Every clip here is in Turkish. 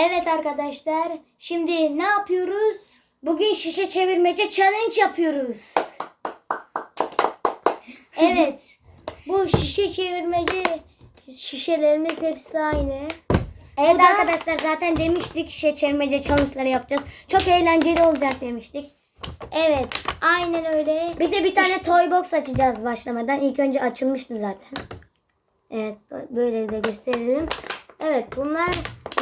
Evet arkadaşlar, şimdi ne yapıyoruz? Bugün şişe çevirmece challenge yapıyoruz. Evet, bu şişe çevirmece şişelerimiz hepsi aynı. Evet da- arkadaşlar zaten demiştik şişe çevirmece challenge'ları yapacağız. Çok eğlenceli olacak demiştik. Evet, aynen öyle. Bir de bir tane toy box açacağız başlamadan. İlk önce açılmıştı zaten. Evet böyle de gösterelim. Evet bunlar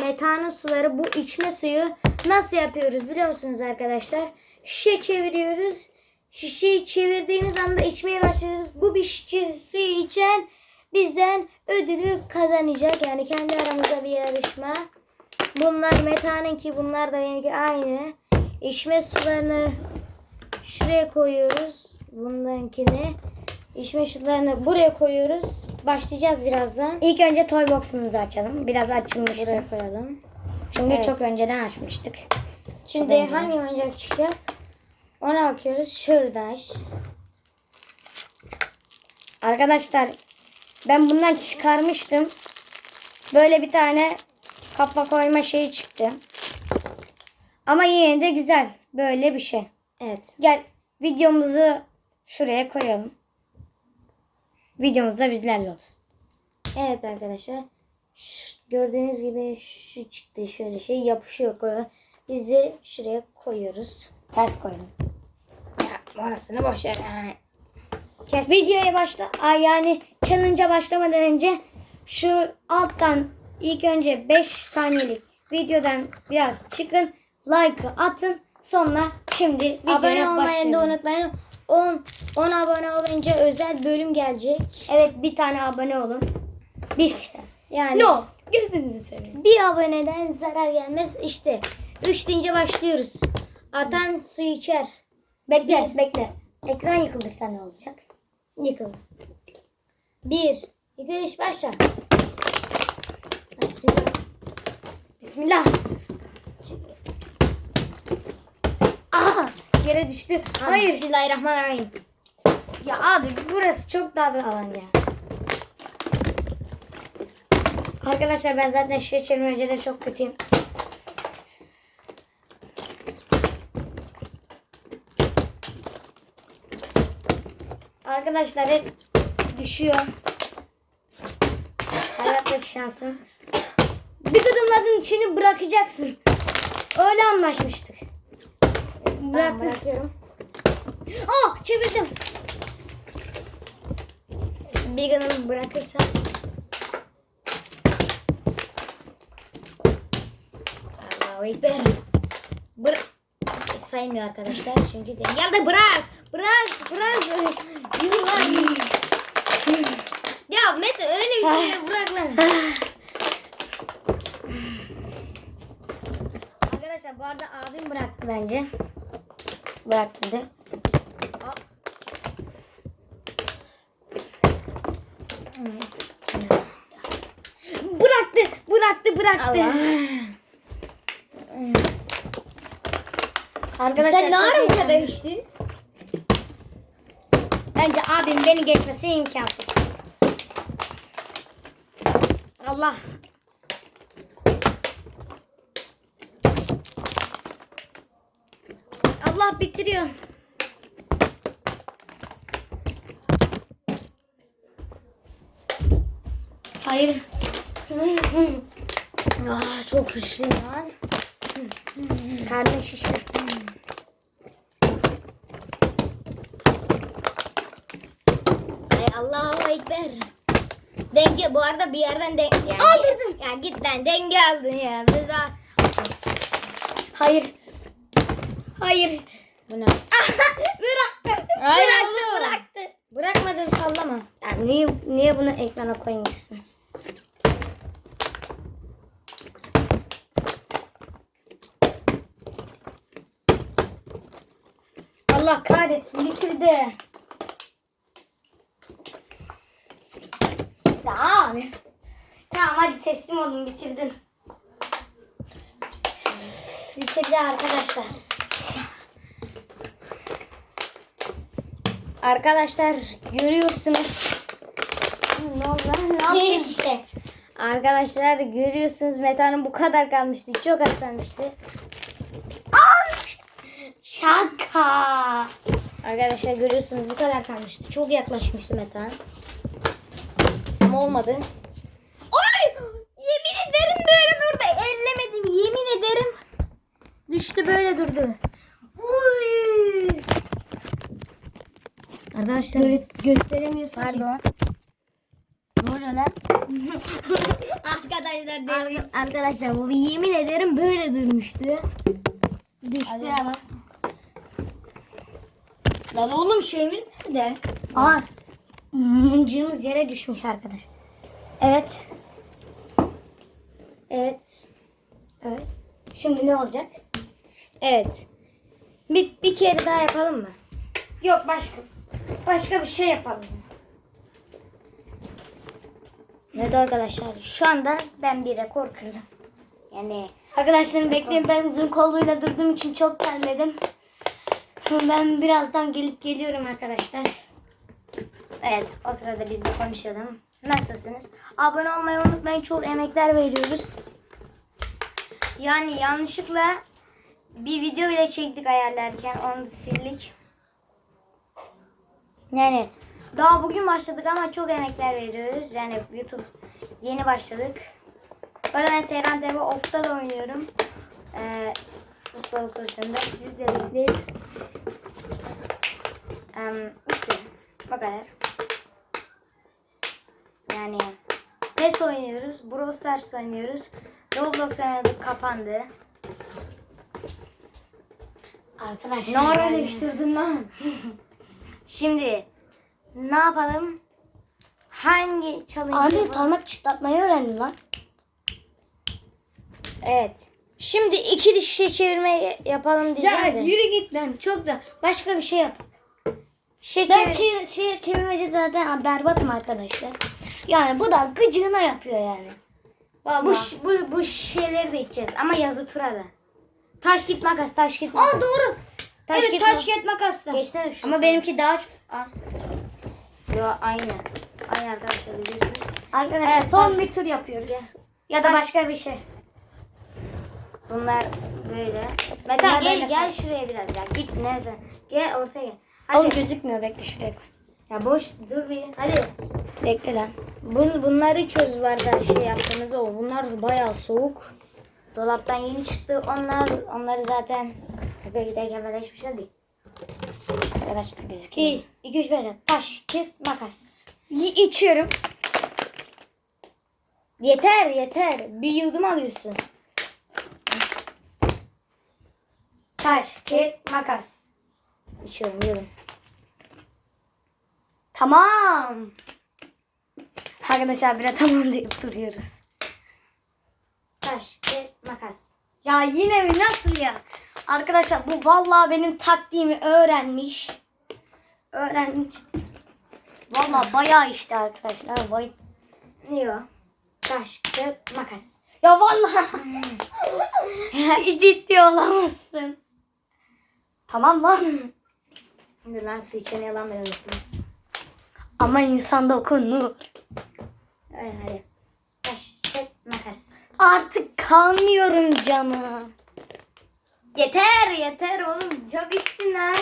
metanın suları. Bu içme suyu nasıl yapıyoruz biliyor musunuz arkadaşlar? Şişe çeviriyoruz. Şişeyi çevirdiğimiz anda içmeye başlıyoruz. Bu bir şişe suyu içen bizden ödülü kazanacak. Yani kendi aramızda bir yarışma. Bunlar metanın ki bunlar da benimki aynı. İçme sularını şuraya koyuyoruz. Bunlarınkini. İçme sularını buraya koyuyoruz. Başlayacağız birazdan. İlk önce toy box'umuzu açalım. Biraz açılmıştı. Buraya koyalım. Çünkü Evet. çok önceden açmıştık. Şimdi Çok hangi oyuncak çıkacak? Ona bakıyoruz. Şurada. Arkadaşlar ben bundan çıkarmıştım. Böyle bir tane kafa koyma şeyi çıktı. Ama yine de güzel. Böyle bir şey. Evet. Gel videomuzu şuraya koyalım. Videomuz da bizlerle olsun. Evet arkadaşlar. Şu- gördüğünüz gibi şu çıktı şöyle şey yapışıyor koyuyor. Biz de şuraya koyuyoruz. Ters koyalım. Ya, orasını boş ver. Ha. Kes. Videoya başla. Ay yani challenge'a başlamadan önce şu alttan ilk önce 5 saniyelik videodan biraz çıkın. Like'ı atın. Sonra şimdi videoya Abone olmayı da unutmayın. 10 10 abone olunca özel bölüm gelecek. Evet bir tane abone olun. Bir yani No. Gözünüzü seveyim. bir aboneden zarar gelmez. İşte 3 deyince başlıyoruz. Atan su içer. Bekle bekle. Ekran yıkılırsa ne olacak? Yıkıl. 1 2 3 başla. Bismillah. Bismillah. Aha yere düştü. Hayır. Bismillahirrahmanirrahim. Ya abi burası çok dar alan ya. Arkadaşlar ben zaten şişe çevirmecede çok kötüyüm. Arkadaşlar hep düşüyor. Hayattaki şansım. Bir gıdımladın içini bırakacaksın. Öyle anlaşmıştık. Bırak. bırakıyorum. Oh çevirdim. Bir gıdım bırakırsan. Allahu Ekber. Bırak. Saymıyor arkadaşlar çünkü dengelde bırak. Bırak. Bırak. Yürü Ya Mete öyle bir şey bırak lan. Arkadaşlar bu arada abim bıraktı bence. Bıraktı dedi. Bıraktı, bıraktı, bıraktı. Allah. Arkadaşlar Sen ne ara bu kadar içtin? Bence abim beni geçmesi imkansız. Allah. Allah bitiriyor. Hayır. ah, çok güçlü lan. Karnım şişti. Ay Allahu Ekber. Denge bu arada bir yerden de yani, Aldırdın. Ya git lan denge aldın ya. Biz daha Hayır. Hayır. bu ne? bıraktı. Hayır bıraktı, oğlum. bıraktı. Bırakmadım sallama. Ya niye niye bunu ekrana koymuşsun? Allah kahretsin bitirdi. Ya abi. Tamam hadi teslim olun bitirdin. Bitirdi arkadaşlar. Arkadaşlar görüyorsunuz. Ne oldu lan? Ne? Hiçbir şey. Arkadaşlar görüyorsunuz metanın bu kadar kalmıştı. Çok az kalmıştı. Şaka. Arkadaşlar görüyorsunuz bu kadar kalmıştı. Çok yaklaşmıştı metan. Ama olmadı. Ay! Yemin ederim böyle durdu. Ellemedim. Yemin ederim. Düştü böyle durdu. Uy! Arkadaşlar Gö- gösteremiyorsun. Pardon. Ne oluyor lan? arkadaşlar Ar- arkadaşlar bu yemin ederim böyle durmuştu. Düştü ama. Lan oğlum şeyimiz nerede? Aa. Mıncığımız yere düşmüş arkadaş. Evet. Evet. Evet. Şimdi ne olacak? Evet. Bir, bir kere daha yapalım mı? Yok başka. Başka bir şey yapalım. Evet arkadaşlar şu anda ben bir rekor kırdım. Yani arkadaşlarım bekleyin ben uzun kolluyla durduğum için çok terledim. Ben birazdan gelip geliyorum arkadaşlar. Evet o sırada biz de konuşalım. Nasılsınız? Abone olmayı unutmayın. Çok emekler veriyoruz. Yani yanlışlıkla bir video bile çektik ayarlarken onu sildik. Yani daha bugün başladık ama çok emekler veriyoruz. Yani YouTube yeni başladık. Bu ben Seyran TV Off'ta da oynuyorum. Ee, futbol kursunda sizi de bekleriz. Ee, işte bu kadar. Yani PES oynuyoruz. Brawl Stars oynuyoruz. Roblox oynadık kapandı. Arkadaşlar. Ne ara değiştirdin lan? Şimdi ne yapalım? Hangi challenge Abi parmak çıtlatmayı öğrendim lan. Evet. Şimdi iki dişe çevirme yapalım diyeceğim de. yürü git lan çok da başka bir şey yap. Şey Ben çevir- şey, çevirmeci zaten berbatım arkadaşlar. Yani bu da gıcığına yapıyor yani. bu, ş- bu, bu şeyleri de içeceğiz ama yazı turada. Taş git makas, taş git makas. Aa doğru. Taş evet taş kağıt makas da. Geçsene şu. Ama benimki daha az. Yo aynı. Aynı arkadaşlar biliyorsunuz. Arkadaşlar Evet, son taş- bir tur yapıyoruz. Gel. Ya da Taş- başka bir şey. Bunlar böyle. Meta Bunlar gel böyle gel şuraya biraz ya. Git neyse. Gel ortaya gel. Hadi. Oğlum gözükmüyor bekle şuraya koy. Ya boş dur bir. Hadi. Bekle lan. Bun, bunları çöz vardı şey yaptığınız o. Bunlar bayağı soğuk. Dolaptan yeni çıktı. Onlar onları zaten Giderken böyle hiçbir şey değil. Arkadaşlar gözüküyor. 1, 2, 3, 5, taş, kağıt, makas. Y- içiyorum. Yeter yeter. Bir yudum alıyorsun. Taş, kağıt, makas. İçiyorum yudum. Tamam. Arkadaşlar bire tamam deyip duruyoruz. Taş, kağıt, makas. Ya yine mi nasıl ya? Arkadaşlar bu vallahi benim taktiğimi öğrenmiş. Öğrenmiş. Vallahi bayağı işte arkadaşlar. Vay. Ne o? Taş, kağıt, makas. Ya vallahi. Ciddi olamazsın. Tamam lan. Şimdi lan su içen yalan unuttunuz. Ama insanda okunur. Öyle hadi. Taş, kağıt, makas. Artık kalmıyorum canım. Yeter yeter oğlum. Çok içtin lan.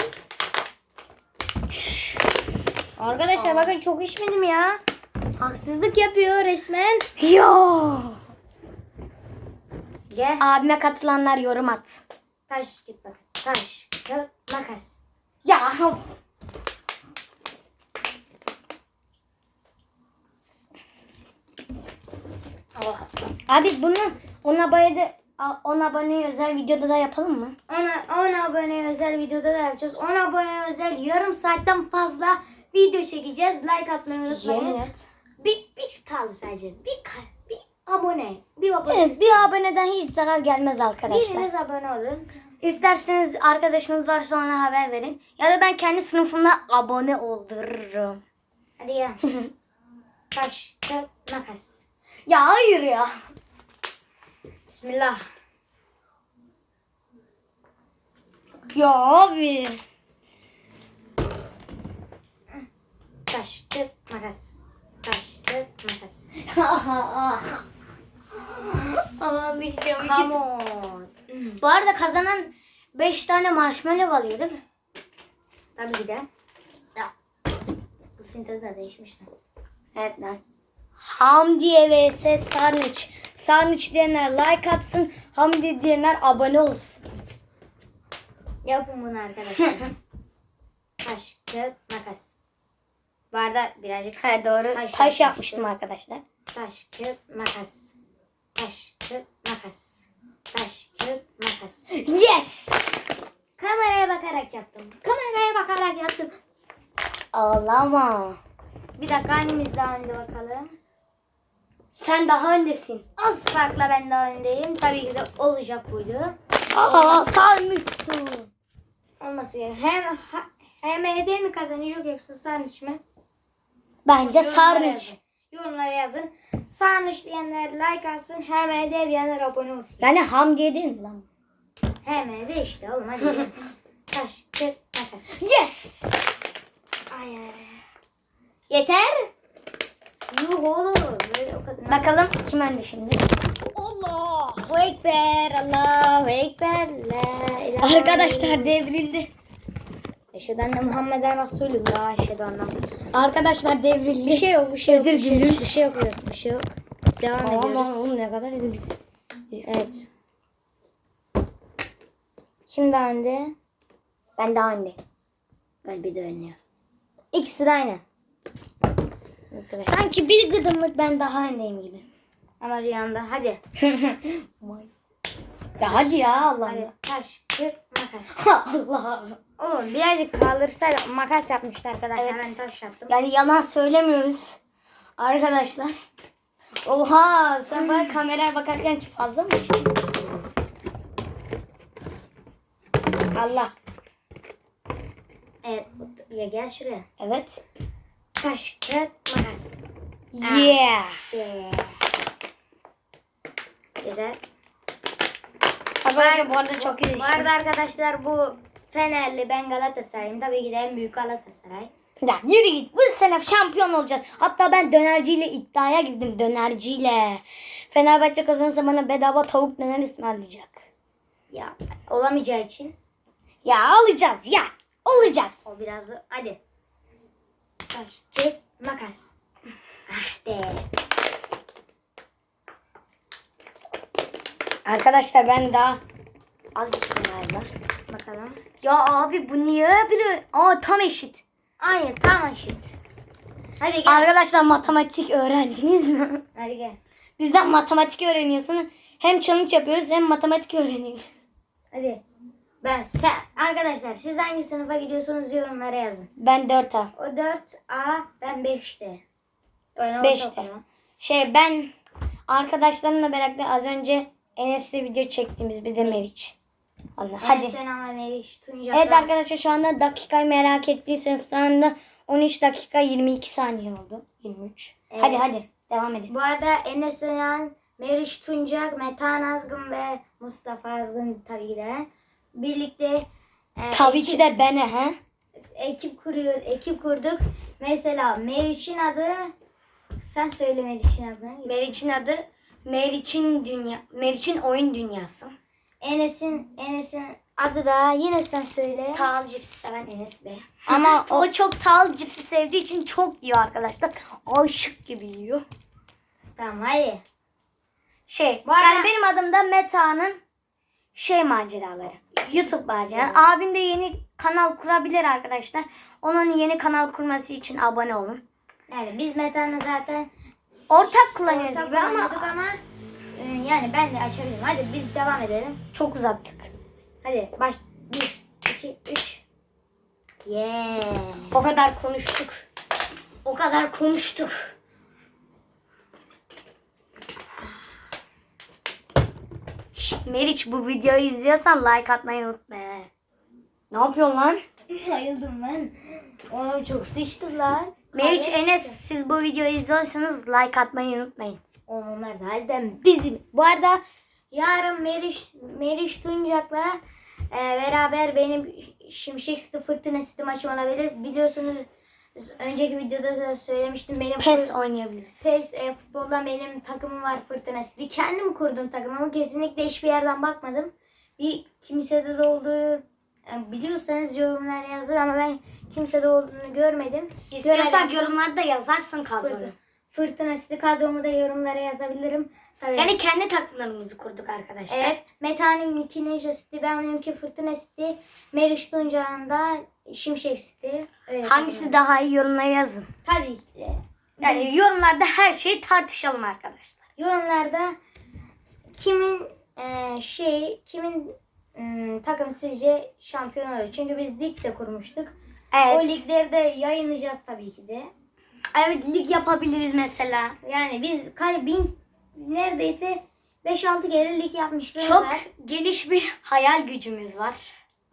Arkadaşlar bakın çok içmedim ya. Haksızlık yapıyor resmen. Yo. Gel. Abime katılanlar yorum atsın. Taş git bak. Taş, kağıt, makas. Ya. Oh. Abi bunu 10 abonede 10 aboneye özel videoda da yapalım mı? Ona 10 abone özel videoda da yapacağız. 10 abone özel yarım saatten fazla video çekeceğiz. Like atmayı unutmayın. Yemin et. Bir, bir kaldı sadece. Bir, bir abone. Bir abone. Evet, bir aboneden hiç zarar gelmez arkadaşlar. Biriniz abone olun. İsterseniz arkadaşınız varsa ona haber verin. Ya da ben kendi sınıfımda abone oldururum. Hadi ya. Taş, kağıt, makas. Ya hayır ya. Bismillah. Ya abi. Taş, kağıt, makas. Taş, kağıt, makas. Ağlayacağım. Come on. Bu arada kazanan 5 tane marshmallow alıyor değil mi? Tabii ki de. Ya. Bu sintezi de değişmiş lan. Evet lan. Hamdiye vs Sarnıç. Sarnıç diyenler like atsın. Hamdi diyenler abone olsun. Yapın bunu arkadaşlar. Taş, kağıt, makas. Bu arada birazcık He doğru. Taş Taş, yapmıştım. yapmıştım arkadaşlar. taş, kağıt, makas. Taş, kağıt, makas. Taş, kağıt, makas. Yes! Kameraya bakarak yaptım. Kameraya bakarak yaptım. Ağlama. Bir dakika hangimiz daha önde bakalım. Sen daha öndesin. Az farkla ben daha öndeyim. Tabii ki de olacak buydu. Aa sarnıçsın. Olması gerek. Hem hem ED mi kazanacak yoksa Sarnıç mı? Bence Yorumlara sarnıç. yazın. Yorumlara yazın. Sarnıç diyenler like atsın. Hem ED diyenler abone olsun. Yani Hamdiye değil mi lan? İşte oğlum hadi. Taş, kırk, makas. Yes! Ay ay. Yeter. Yuh oğlum. Bakalım kim önde şimdi? Allahu Ekber. Allahu Ekber. La ilahe Arkadaşlar devrildi. Eşhedü enne Muhammeden Resulullah. Eşhedü enne Arkadaşlar devrildi. Bir şey yok, bir şey yok. Özür bir şey dileriz. Bir şey yok, yok, bir şey yok. Devam Aman ediyoruz. oğlum ne kadar ezildik. Evet. Şimdi daha önde. Ben daha öndeyim. Kalbi de önlüyor. İkisi de aynı. Sanki bir gıdımlık ben daha öndeyim gibi. Ama rüyamda. Hadi. Ya hadi ya Allah. Hadi. Taş, kırk, makas. Allah. Oğlum birazcık kaldırsaydı makas yapmıştı arkadaşlar. Evet. Ben taş yaptım. Yani yalan söylemiyoruz. Arkadaşlar. Oha sen bana kameraya bakarken fazla mı içtin? Allah. Evet. Ya gel şuraya. Evet. Taş, kırk, makas. Yeah. Yeah. Güzel. Arkadaşlar bu arada çok iyi. Bu arada arkadaşlar bu Fenerli ben Galatasaray'ım. Tabii ki de en büyük Galatasaray. Ya yürü git. Bu sene şampiyon olacağız. Hatta ben dönerciyle iddiaya girdim. Dönerciyle. Fenerbahçe kazanırsa bana bedava tavuk döner ısmarlayacak. Ya olamayacağı için Ya alacağız ya. Olacağız. o biraz hadi. Taş, kırk, makas. Ah be. Arkadaşlar ben daha az içtim galiba. Bakalım. Ya abi bu niye biri? Aa tam eşit. Aynı tam eşit. Hadi gel. Arkadaşlar matematik öğrendiniz mi? Hadi gel. Bizden matematik öğreniyorsunuz. Hem challenge yapıyoruz hem matematik öğreniyoruz. Hadi. Ben sen arkadaşlar siz hangi sınıfa gidiyorsunuz yorumlara yazın. Ben 4A. O 4A ben 5'te. Ben Beşte. ortaokulum. Şey ben arkadaşlarımla birlikte az önce Enes'le video çektiğimiz bir de Meriç. Allah, Hadi. hadi. En ama Meriç, Tuncaklar. Evet arkadaşlar şu anda dakikayı merak ettiyseniz şu anda 13 dakika 22 saniye oldu. 23. Evet. Hadi hadi devam edelim. Bu arada Enes Önen, Meriç Tuncak, Metehan Azgın ve Mustafa Azgın tabii ki de birlikte e, Tabii ekip, ki de beni he. ekip kuruyor, ekip kurduk. Mesela Meriç'in adı sen söyle Meriç'in adını. Meriç'in adı Meriç'in dünya Meriç'in oyun dünyası. Enes'in Enes'in adı da yine sen söyle. Tal cipsi seven Enes Bey. Ama o O çok tal cipsi sevdiği için çok yiyor arkadaşlar. Aşık gibi yiyor. tamam hadi. Şey, Bu yani benim adım da Meta'nın şey maceraları. YouTube maceraları. Abim de yeni kanal kurabilir arkadaşlar. Onun yeni kanal kurması için abone olun. Yani biz Metehan'la zaten Ortak kullanıyoruz ortak gibi ama ama e, yani ben de açabilirim. Hadi biz devam edelim. çok uzattık. Hadi baş 1 2 3 Yeah. O kadar konuştuk. O kadar konuştuk. Şşt, Meriç bu videoyu izliyorsan like atmayı unutma. Ne yapıyorsun lan? Bayıldım ben. Oğlum çok sıçtım lan. Meriç Kahve- Enes siz bu videoyu izliyorsanız like atmayı unutmayın. Oğlum onlar zaten bizim. Bu arada yarın Meriç, Meriç Tuncak'la e, beraber benim Şimşek Sıtı Fırtına City maçı olabilir. Biliyorsunuz önceki videoda da söylemiştim benim PES oynayabiliriz. PES e, futbolda benim takımım var Fırtına City. Kendim kurdum takımımı. Kesinlikle hiçbir yerden bakmadım. Bir kimsede de olduğu e, biliyorsanız yorumlara yazın ama ben kimsede olduğunu görmedim. İstiyorsan yorumlarda yazarsın kadroyu. Fırtına, Fırtına City kadromu da yorumlara yazabilirim. Tabii. Yani kendi takımlarımızı kurduk arkadaşlar. Evet. Meta'nın iki Ninja City, benimki Fırtına City, Meriç Tuncay'ın da Şimşek City. Öyle Hangisi daha iyi yorumlara yazın. Tabii ki de. Yani yorumlarda her şeyi tartışalım arkadaşlar. Yorumlarda kimin e, şey, kimin e, takım sizce şampiyon olur? Çünkü biz lig de kurmuştuk. Evet. O ligleri de yayınlayacağız tabii ki de. Evet lig yapabiliriz mesela. Yani biz kaç bin neredeyse 5-6 kere lig yapmışlığımız Çok geniş bir hayal gücümüz var.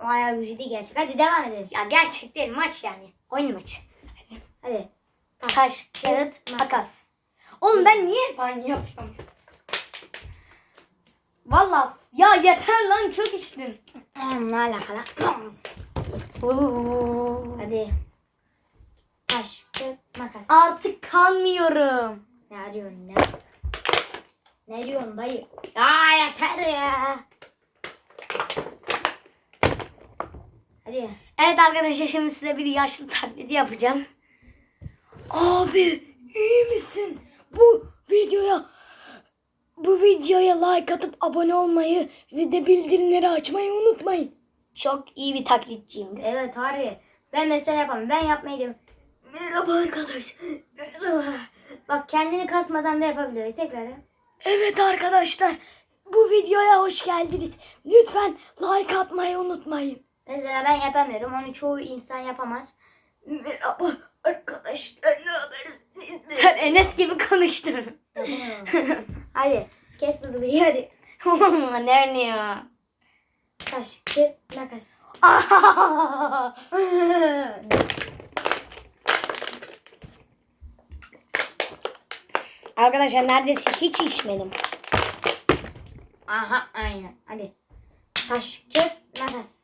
O hayal gücü değil gerçek. Hadi devam edelim. Ya gerçek değil maç yani. Oyun maçı. Hadi. Taş, kağıt, makas. Oğlum ben niye hep aynı yapıyorum? Valla ya yeter lan çok içtin. Ne alakalı? Hadi. Taş, kağıt, makas. Artık kalmıyorum. Ne arıyorsun ya? Ne diyorsun dayı? Ya yeter ya. Hadi. Evet arkadaşlar şimdi size bir yaşlı taklidi yapacağım. Abi iyi misin? Bu videoya bu videoya like atıp abone olmayı ve de bildirimleri açmayı unutmayın. Çok iyi bir taklitçiyimdir. Evet Harry. Ben mesela yapamam. Ben yapmayı diyorum. Merhaba arkadaş. Merhaba. Bak kendini kasmadan da yapabiliyor. Tekrar yap. Evet arkadaşlar bu videoya hoş geldiniz. Lütfen like atmayı unutmayın. Mesela ben yapamıyorum. Onu çoğu insan yapamaz. Merhaba arkadaşlar. Ne habersiniz? Sen Enes gibi konuştun. Hadi. Kes bu videoyu hadi. ne oynuyor? Taş, kağıt, makas. Arkadaşlar neredeyse hiç içmedim. Aha aynen. Hadi. Taş, kağıt, makas.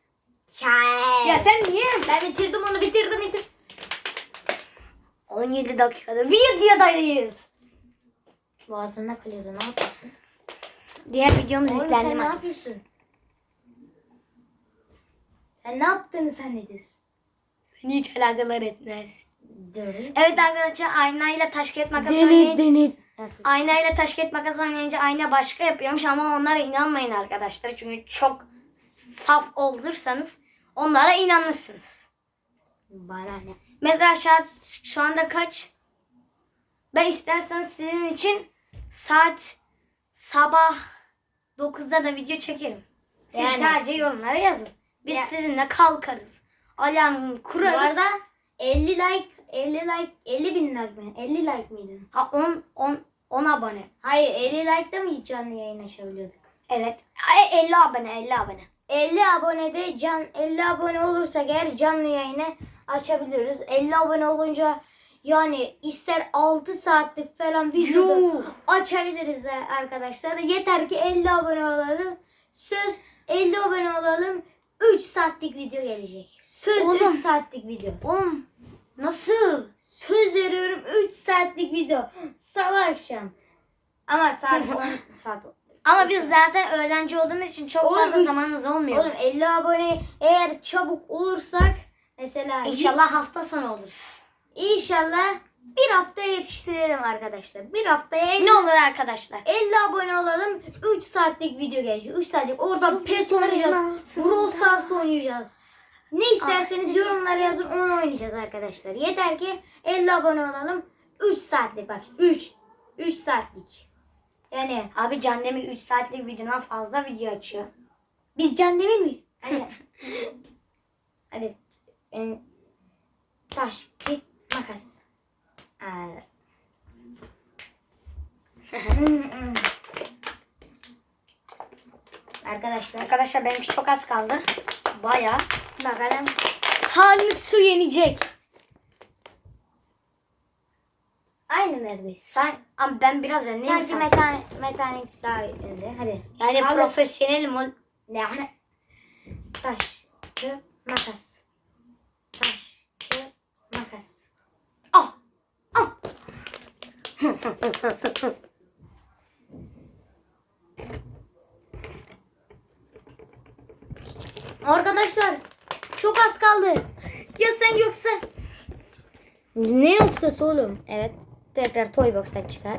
Ya sen niye? Ben bitirdim onu bitirdim bitirdim. 17 dakikada videodayız. Boğazında kalıyordu ne yapıyorsun? Diğer videomuz Oğlum yüklendi sen ne yapıyorsun? Sen ne yaptığını zannediyorsun? Seni hiç alakalar etmez. Dur. Evet arkadaşlar aynayla taş kağıt makas oynayınca denit. Aynayla taş kağıt makas oynayınca ayna başka yapıyormuş ama onlara inanmayın arkadaşlar. Çünkü çok saf olursanız onlara inanırsınız. Bana ne? Mesela saat şu anda kaç? Ben isterseniz sizin için saat sabah 9'da da video çekerim. Siz Yani. sadece yorumlara yazın. Biz Ya. sizinle kalkarız. Alarm Bu kurarız. arada 50 like 50 like 50 bin like mi? 50 like miydi? Ha 10 10 10 abone. Hayır 50 like'da mı hiç canlı yayın açabiliyorduk? Evet. Ay, 50 abone 50 abone. 50 abonede can 50 abone olursak eğer canlı yayını açabiliriz. 50 abone olunca yani ister 6 saatlik falan videoda açabiliriz de arkadaşlar. Yeter ki 50 abone olalım. Söz 50 abone olalım. 3 saatlik video gelecek. Söz Oğlum. 3 saatlik video. Oğlum nasıl? Söz veriyorum 3 saatlik video. Sabah akşam. Ama saat 10 saat. Ama biz zaten öğrenci olduğumuz için çok Oğlum, fazla zamanımız olmuyor. Oğlum 50 abone eğer çabuk olursak mesela İnşallah hafta sonu oluruz. İnşallah bir haftaya yetiştirelim arkadaşlar. Bir haftaya 50, Ne olur arkadaşlar? 50 abone olalım. 3 saatlik video gelecek. 3 saatlik. Orada PES oynayacağız. Brawl Stars oynayacağız. Ne isterseniz yorumlara yazın onu oynayacağız arkadaşlar. Yeter ki 50 abone olalım. 3 saatlik bak. 3 3 saatlik. Yani Abi Can Demir 3 saatlik videodan fazla video açıyor. biz Can Demir miyiz? Hadi. Hadi. Yani, taş, kit, makas. Arkadaşlar Arkadaşlar benimki çok az kaldı. Baya. bakalım. Salim su yenecek. Aynı neredeyse. Sen, ama ben biraz öndeyim. Sanki sen. mekanik, mekanik daha önde. Hadi. Yani Kaldır. profesyonelim ol. Ne hani? Taş, kağıt, makas. Taş, kağıt, makas. Arkadaşlar çok az kaldı. Ya sen yoksa? Ne yoksa oğlum? Evet. Tekrar Toybox'tan çıkar.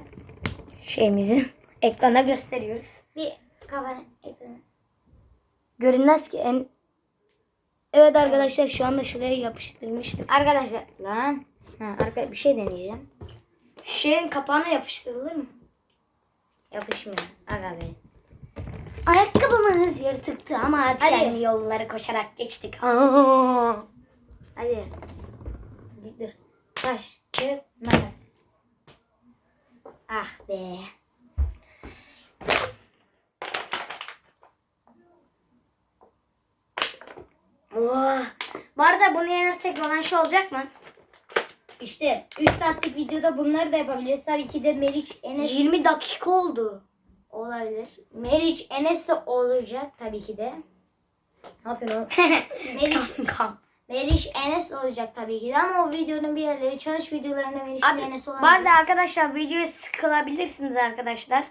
Şeyimizi ekrana gösteriyoruz. Bir kafanı ekranı. Görünmez ki en... Evet arkadaşlar şu anda şuraya yapıştırmıştım. Arkadaşlar lan. Ha, arka bir şey deneyeceğim. Şeyin kapağına yapıştırılır mı? Yapışmıyor. Aga be. Ayakkabımız yırtıktı ama artık Hadi. aynı yolları koşarak geçtik. Hadi. Dik dur. Taş, kağıt, makas. Ah be. Oh. Bu arada bunu yenersek rövanşı olacak mı? İşte 3 saatlik videoda bunları da yapabiliriz. Tabii ki de Meriç, Enes 20 dakika oldu. olabilir. Meriç, Enes de olacak tabii ki de. Ne yapıyorsun oğlum? Meriç, Kankam. Meriç, Enes olacak tabii ki de ama o videonun bir yerleri çalış videolarında Meriç Abi, Enes bu olabilir. arada arkadaşlar videoya sıkılabilirsiniz arkadaşlar.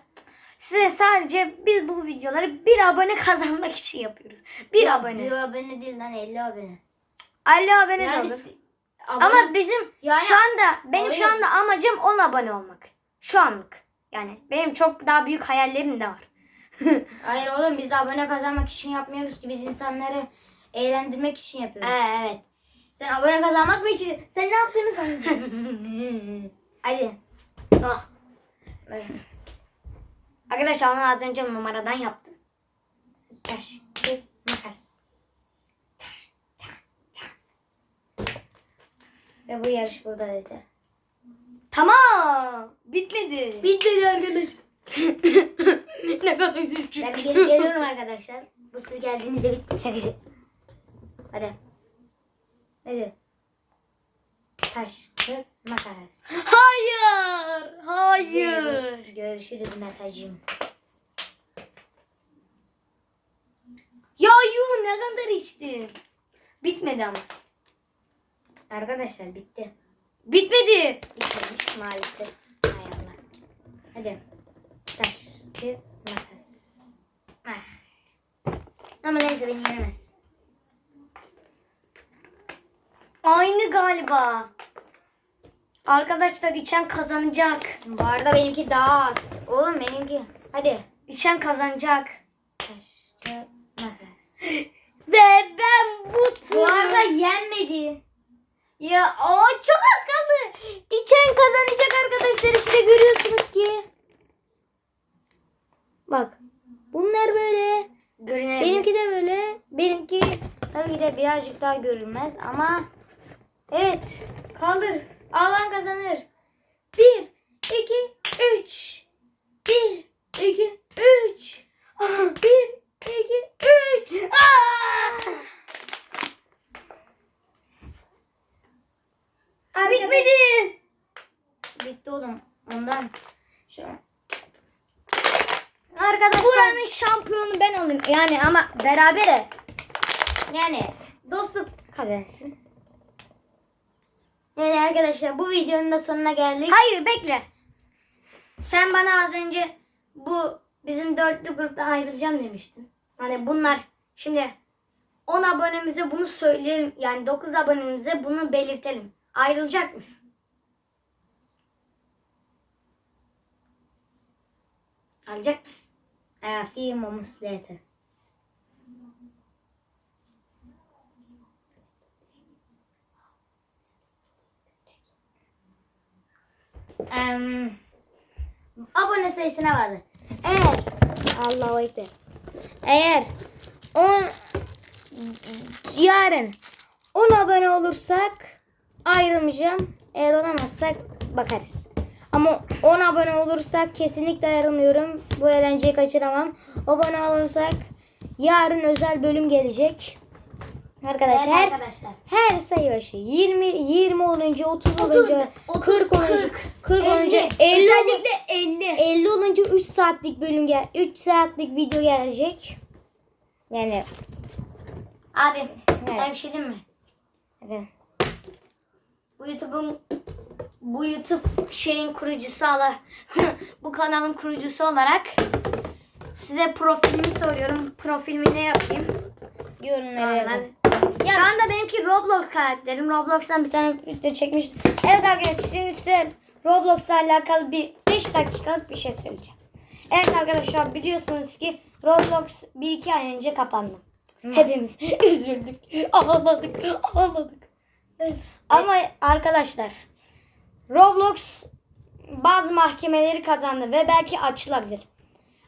Size sadece biz bu videoları bir abone kazanmak için yapıyoruz. Bir Ya, abone. Bir abone değil lan 50 abone. 50 abone de Yani olur. si- abone- Ama bizim Yani- şu anda benim şu Hayır. anda amacım 10 abone olmak. Şu anlık. Yani benim çok daha büyük hayallerim de var. Hayır oğlum biz abone kazanmak için yapmıyoruz ki biz insanları eğlendirmek için yapıyoruz. Ee, evet. Sen abone kazanmak mı için? Sen ne yaptığını sanıyorsun? Hadi. Ah. Arkadaşlar onu az önce numaradan yaptım. Taş, kağıt, makas. Ve bu yarış burada dedi. Tamam. Bitmedi. Bitmedi arkadaşlar. ne kadar küçük. Ben gelip geliyorum arkadaşlar. Bu sıra geldiğinizde bit. Şakası. Hadi. Hadi. Taş, kağıt, makas. Hayır. Hayır. Görüşürüz Metacığım. Ya yuh ne kadar içtin? Bitmedi ama. Arkadaşlar bitti. Bitmedi. Bitmemiş maalesef. Hay Allah. Hadi. Taş, kağıt, makas. Ah. Ama neyse beni yenemez. Aynı galiba. Arkadaşlar içen kazanacak. Bu arada benimki daha az. Oğlum benimki. Hadi. İçen kazanacak. Ve ben bu Bu arada yenmedi. Ya o çok az kaldı. İçen kazanacak arkadaşlar işte görüyorsunuz ki. Bak. Bunlar böyle. Görünebilir. Benimki de böyle. Benimki tabii ki de birazcık daha görünmez ama evet. Kaldır. Alan kazanır. Bir, iki, üç. Bir, iki, üç. Bir, iki, üç. Aa! Bitmedi. Bitti oğlum. Ondan. Şu an. Arkadaşlar. Buranın şampiyonu ben olayım. Yani ama berabere. Yani dostluk kazansın. Yani arkadaşlar bu videonun da sonuna geldik. Hayır bekle. Sen bana az önce bu bizim dörtlü grupta ayrılacağım demiştin. Hani bunlar şimdi 10 abonemize bunu söyleyelim. Yani 9 abonemize bunu belirtelim. Ayrılacak mısın? Ayrılacak mısın? A few moments Em, abone sayısına bağlı. Eğer Allahu Ekber. Eğer 10 yarın 10 abone olursak ayrılmayacağım. Eğer olamazsak bakarız. Ama 10 abone olursak kesinlikle ayrılmıyorum. Bu eğlenceyi kaçıramam. Abone olursak yarın özel bölüm gelecek. Arkadaşlar her, arkadaşlar. her sayı başı 20 20 olunca 30 olunca 30, 40 olunca 40, 40 olunca 50 Özellikle 50. 50 olunca 3 saatlik bölüm gel 3 saatlik video gelecek. Yani Abi Evet. sana bir şey mi? evet. Bu YouTube'un bu YouTube şeyin kurucusu olarak bu kanalın kurucusu olarak size profilimi soruyorum. Profilimi ne yapayım? Yorumlara yazın. Şu anda benimki Roblox karakterim. Roblox'tan bir tane video çekmiştim. Evet arkadaşlar şimdi size Roblox'la alakalı bir 5 dakikalık bir şey söyleyeceğim. Evet arkadaşlar biliyorsunuz ki Roblox 1-2 ay önce kapandı. Hepimiz üzüldük. Ağladık. Ağladık. Ama arkadaşlar Roblox bazı mahkemeleri kazandı ve belki açılabilir.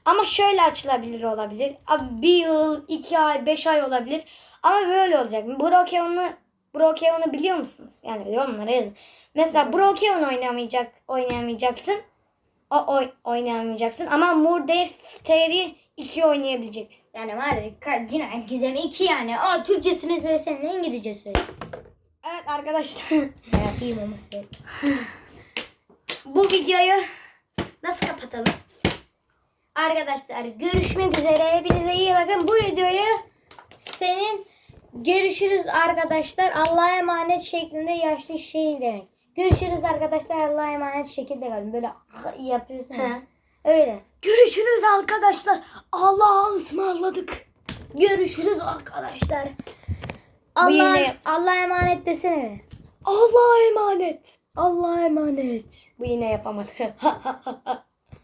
Ama şöyle açılabilir olabilir. Abi Bir yıl, iki ay, beş ay olabilir. Ama böyle olacak. Brokeon'u Brokeon'u biliyor musunuz? Yani yorumlara yazın. Mesela Brokeon oynamayacak, oynayamayacaksın. O oy, oynayamayacaksın. Ama Murder Mystery 2 oynayabileceksin. Yani var cinayet gizemi 2 yani. Aa Türkçesini söylesene ne İngilizce söyle. Evet arkadaşlar. Ya film olması gerek. bu videoyu nasıl kapatalım? Arkadaşlar görüşmek üzere. Hepinize iyi bakın. Bu videoyu senin görüşürüz arkadaşlar. Allah'a emanet şeklinde yaşlı şey demek. Görüşürüz arkadaşlar. Allah'a emanet şekilde kalın. Böyle yapıyorsun. ya. Öyle. Görüşürüz arkadaşlar. Allah'a ısmarladık. Görüşürüz arkadaşlar. Allah Allah'a emanet desene. Allah'a emanet. Allah'a emanet. Bu yine yapamadı.